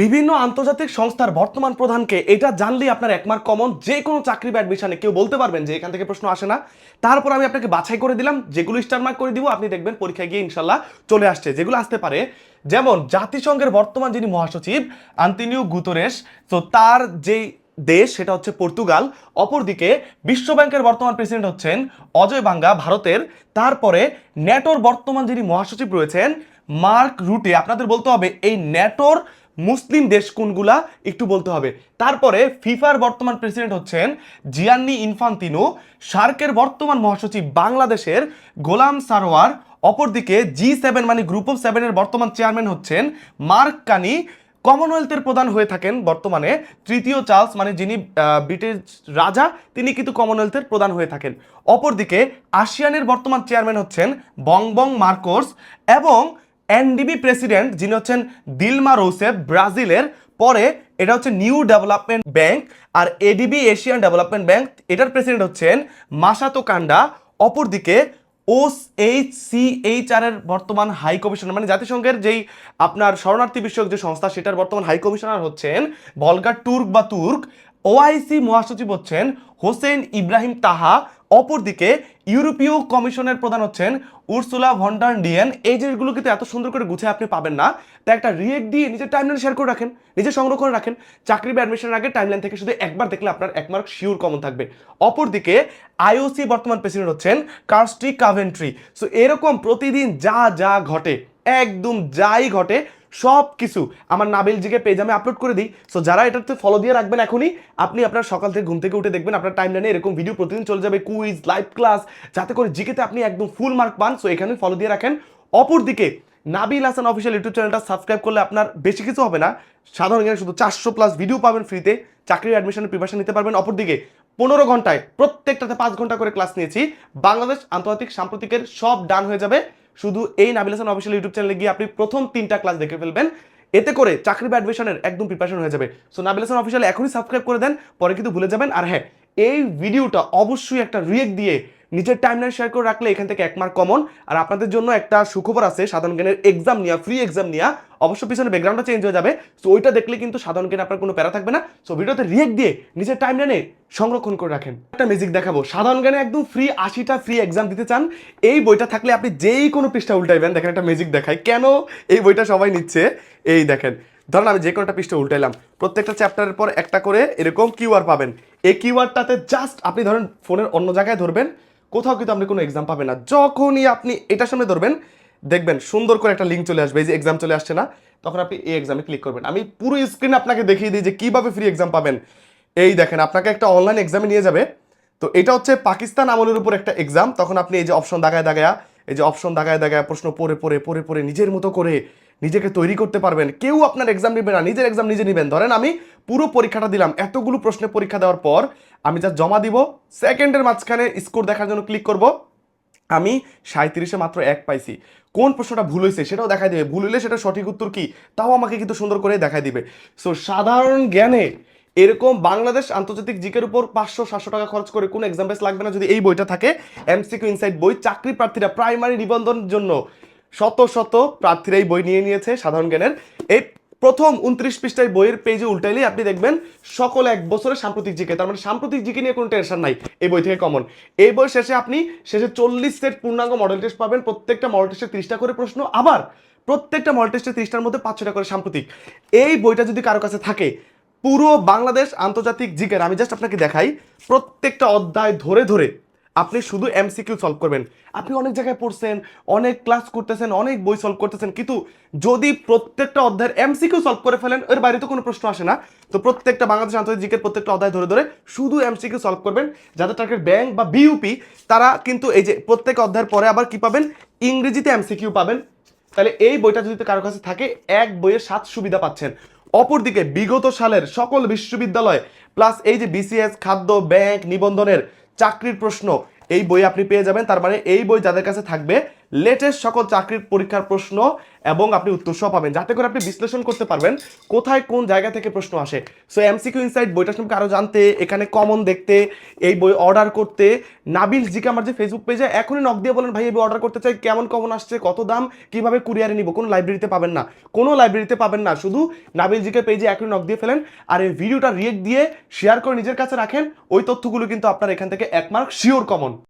বিভিন্ন আন্তর্জাতিক সংস্থার বর্তমান প্রধানকে এটা জানলেই আপনার একমার্ক কমন যে কোনো চাকরি বা অ্যাডমিশনে কেউ বলতে পারবেন যে এখান থেকে প্রশ্ন আসে না। তারপর আমি আপনাকে বাছাই করে দিলাম, যেগুলো স্টার মার্ক করে দিব, আপনি দেখবেন পরীক্ষায় গিয়ে ইনশাল্লাহ চলে আসছে। যেগুলো আসতে পারে, যেমন জাতিসংঘের বর্তমান যিনি মহাসচিব, আন্তিনিউ গুতরেস তো তার যেই দেশ সেটা হচ্ছে পর্তুগাল, অপরদিকে বিশ্ব ব্যাংকের বর্তমান প্রেসিডেন্ট হচ্ছেন অজয় বাঙ্গা, ভারতের। তারপরে ন্যাটোর বর্তমান যিনি মহাসচিব রয়েছেন, মার্ক রুটে। আপনাদের বলতে হবে, এই ন্যাটোর মুসলিম দেশ কোনগুলা একটু বলতে হবে। তারপরে ফিফার বর্তমান প্রেসিডেন্ট হচ্ছেন জিয়ান্নি ইনফান্তিনো। সার্কের বর্তমান মহাসচিব বাংলাদেশের গোলাম সারোয়ার। অপরদিকে জি সেভেন মানে গ্রুপ অফ সেভেনের বর্তমান চেয়ারম্যান হচ্ছেন মার্ক কানি। কমনওয়েলথের প্রধান হয়ে থাকেন বর্তমানে তৃতীয় চার্লস মানে যিনি ব্রিটিশ রাজা, তিনি কিন্তু কমনওয়েলথের প্রধান হয়ে থাকেন। অপরদিকে আসিয়ানের বর্তমান চেয়ারম্যান হচ্ছেন বংবং মার্কোস এবং এনডিবি প্রেসিডেন্ট, যিনি হচ্ছেন দিলমা রৌসেফ, ব্রাজিলের। পরে এটা হচ্ছে নিউ ডেভেলপমেন্ট ব্যাংক আর এডিবি এশিয়ান ডেভেলপমেন্ট ব্যাংক। এটার প্রেসিডেন্ট হচ্ছেন মাসাতো কান্ডা। অপরদিকে ওস এইচ সি এইচ আর এর বর্তমান হাই কমিশনার মানে জাতিসংঘের যেই আপনার শরণার্থী বিষয়ক যে সংস্থা, সেটার বর্তমান হাই কমিশনার হচ্ছেন বলগার টুর্ক বা তুর্ক। ওআইসি মহাসচিব হচ্ছেন হোসেন ইব্রাহিম তাহা। অপরদিকে ইউরোপীয় কমিশনের প্রধান হচ্ছেন উর্সুলা ভন্ডার ডিয়েন এই জিনিসগুলো কিন্তু এত সুন্দর করে গুছিয়ে আপনি পাবেন না। তাই একটা রিয়েক্ট দিয়ে নিজের টাইমলাইন শেয়ার করে রাখেন নিজে সংগ্রহ করে রাখেন। চাকরি বা অ্যাডমিশনের আগে টাইমলাইন থেকে শুধু একবার দেখলে আপনার এক মার্ক শিওর কমন থাকবে। অপরদিকে আইওসি বর্তমান প্রেসিডেন্ট হচ্ছেন কার্স্টি কাভেন্ট্রি। সো এরকম প্রতিদিন যা যা ঘটে, একদম যাই ঘটে সব কিছু আমার নাবিল জিকে পেজ আমি আপলোড করে দিই। সো যারা এটাতে ফলো দিয়ে রাখবেন এখনই, আপনি আপনার সকাল থেকে ঘুম থেকে উঠে দেখবেন, আপনার টাইম লাইনে এরকম ভিডিও প্রতিদিন চলে যাবে কুইজ লাইভ ক্লাস যাতে করে জিকেতে আপনি একদম ফুল মার্ক পান। সো এখানে ফলো দিয়ে রাখেন। অপরদিকে, নাবিল হাসান অফিসিয়াল ইউটিউব চ্যানেলটা সাবস্ক্রাইব করলে আপনার বেশি কিছু হবে না। সাধারণ জ্ঞানে শুধু চারশো প্লাস ভিডিও পাবেন ফ্রিতে চাকরির অ্যাডমিশনের প্রিপারেশন নিতে পারবেন। অপরদিকে, পনেরো ঘন্টায়, প্রত্যেকটাতে পাঁচ ঘণ্টা করে ক্লাস নিয়েছি। বাংলাদেশ আন্তর্জাতিক সাম্প্রতিকের সব ডান হয়ে যাবে। শুধু এই নাবিল হাসান অফিসিয়াল ইউটিউব চ্যানেলে গিয়ে আপনি প্রথম তিনটা ক্লাস দেখে ফেলবেন। এতে করে চাকরি বা অ্যাডমিশনের একদম প্রিপারেশন হয়ে যাবে। সো নাবিল হাসান অফিসিয়াল এখনই সাবস্ক্রাইব করে দেন, পরে কিন্তু ভুলে যাবেন। আর হ্যাঁ এই ভিডিওটা অবশ্যই একটা রিয়েক্ট দিয়ে নিজের টাইমলাইন শেয়ার করে রাখলে এখান থেকে এক মার্ক কমন আর আপনাদের জন্য একটা সুখবর আছে, সাধারণ জ্ঞানের এক্সাম নেওয়া ফ্রি এক্সাম নেওয়া অবশ্য পিছনে ব্যাকগ্রাউন্ডটা চেঞ্জ হয়ে যাবে। সো ওইটা দেখলে কিন্তু সাধারণ জ্ঞানে আপনার কোনো প্যারা থাকবে না। সো ভিডিওতে রিয়েক্ট দিয়ে নিজের টাইমলাইনে সংরক্ষণ করে রাখেন। একটা মিউজিক দেখাবো। সাধারণ জ্ঞানে একদম ফ্রি আশিটা ফ্রি এক্সাম দিতে চান। এই বইটা থাকলে আপনি যেই কোনো পৃষ্ঠা উল্টাইবেন, দেখেন একটা মিউজিক দেখায়। কেন এই বইটা সবাই নিচ্ছে? এই দেখেন। ধরেন আমি যে কোনোটা পৃষ্ঠা উল্টাইলাম। প্রত্যেকটা চ্যাপ্টারের পর একটা করে এরকম কিউআর পাবেন। এই কিউআরটাতে জাস্ট আপনি ধরেন ফোনের অন্য জায়গায় ধরবেন। কোথাও কিন্তু আপনি কোনো এক্সাম পাবেন না। যখনই আপনি এটার সামনে ধরবেন, দেখবেন সুন্দর করে একটা লিঙ্ক চলে আসবে, এই যে এক্সাম চলে আসছে না, তখন আপনি এই এক্সামে ক্লিক করবেন। আমি পুরো স্ক্রিন আপনাকে দেখিয়ে দিই যে কীভাবে ফ্রি এক্সাম পাবেন। এই দেখেন, আপনাকে একটা অনলাইন এক্সামে নিয়ে যাবে। তো এটা হচ্ছে পাকিস্তান আমলের উপর একটা এক্সাম তখন আপনি এই যে অপশন দাগায় দাগায়া, এই যে অপশন দাগায় দাগায় প্রশ্ন পড়ে পড়ে পড়ে পড়ে নিজের মতো করে নিজেকে তৈরি করতে পারবেন। কেউ আপনার এক্সাম নেবে না, নিজের এক্সাম নিজে নেবেন। ধরেন আমি পুরো পরীক্ষাটা দিলাম, এতগুলো প্রশ্নের পরীক্ষা দেওয়ার পর আমি যা জমা দিব সেকেন্ডের মাঝখানে স্কোর দেখার জন্য ক্লিক করব। আমি সাঁত্রিশে মাত্র এক পাইছি। কোন প্রশ্নটা ভুল হয়েছে সেটাও দেখাই দিবে। ভুল হলে সেটা সঠিক উত্তর কি? তাও আমাকে কিন্তু সুন্দর করে দেখাই দিবে। সো সাধারণ জ্ঞানে এরকম বাংলাদেশ আন্তর্জাতিক জিকের উপর পাঁচশো, সাতশো টাকা খরচ করে কোনো এক্সাম লাগবে না যদি এই বইটা থাকে। এমসিকিউ ইনসাইড বই চাকরি প্রার্থীরা প্রাইমারি নিবন্ধনের জন্য শত শত প্রার্থীরা এই বই নিয়ে নিয়েছে সাধারণ জ্ঞানের। এই প্রথম উনত্রিশ পৃষ্ঠায় বইয়ের পেজে উল্টাইলেই আপনি দেখবেন সকল এক বছরের সাম্প্রতিক জিকে, তার মানে সাম্প্রতিক জিকে নিয়ে কোনো টেনশন নাই এই বই থেকে কমন এই বই শেষে আপনি, শেষে চল্লিশ সেট পূর্ণাঙ্গ মডেল টেস্ট পাবেন, প্রত্যেকটা মডেল টেস্টে ত্রিশটা করে প্রশ্ন, আবার প্রত্যেকটা মডেল টেস্টে ত্রিশটার মধ্যে পাঁচশোটা করে সাম্প্রতিক। এই বইটা যদি কারও কাছে থাকে, পুরো বাংলাদেশ আন্তর্জাতিক জিকের, আমি জাস্ট আপনাকে দেখাই, প্রত্যেকটা অধ্যায় ধরে ধরে আপনি শুধু এমসিকিউ সলভ করবেন। আপনি অনেক জায়গায় পড়ছেন, অনেক ক্লাস করতেছেন, অনেক বই সলভ করতেছেন, কিন্তু যদি প্রত্যেকটা অধ্যায়ের এমসিকিউ সলভ করে ফেলেন, এর বাইরে তো কোনো প্রশ্ন আসে না। তো প্রত্যেকটা বাংলাদেশ আন্তর্জাতিক জিকের প্রত্যেকটা অধ্যায় ধরে ধরে শুধু এমসিকিউ সলভ করবেন যাদের টার্গেট ব্যাংক বা বিইউপি তারা কিন্তু এই যে প্রত্যেক অধ্যায়ের পরে আবার কি পাবেন? ইংরেজিতে এমসিকিউ পাবেন। তাহলে এই বইটা যদি কারও কাছে থাকে, এক বইয়ের সাত সুবিধা পাচ্ছেন। অপরদিকে বিগত সালের সকল বিশ্ববিদ্যালয় প্লাস এই যে বিসিএস খাদ্য ব্যাংক নিবন্ধনের চাকরির প্রশ্ন। এই বই আপনি পেয়ে যাবেন তার মানে এই বই যাদের কাছে থাকবে লেটেস্ট সকল চাকরির পরীক্ষার প্রশ্ন এবং আপনি উত্তর সহ পাবেন। যাতে করে আপনি বিশ্লেষণ করতে পারবেন কোথায় কোন জায়গা থেকে প্রশ্ন আসে। সো এমসিকিউ ইনসাইট বইটা সম্পর্কে আরও জানতে, এখানে কমন দেখতে, এই বই অর্ডার করতে, নাবিল জিকে আমার যে ফেসবুক পেজে এখনই নক দিয়ে বলেন, ভাই, এই বই অর্ডার করতে চাই, কেমন কমন আসছে, কত দাম, কীভাবে কুরিয়ারে নিব, কোনো লাইব্রেরিতে পাবেন না। কোনো লাইব্রেরিতে পাবেন না, শুধু নাবিল জিকে পেজে এখনই নক দিয়ে ফেলেন আর এই ভিডিওটা রিয়েক্ট দিয়ে শেয়ার করে নিজের কাছে রাখেন, ওই তথ্যগুলো কিন্তু আপনার এখান থেকে এক মার্ক শিওর কমন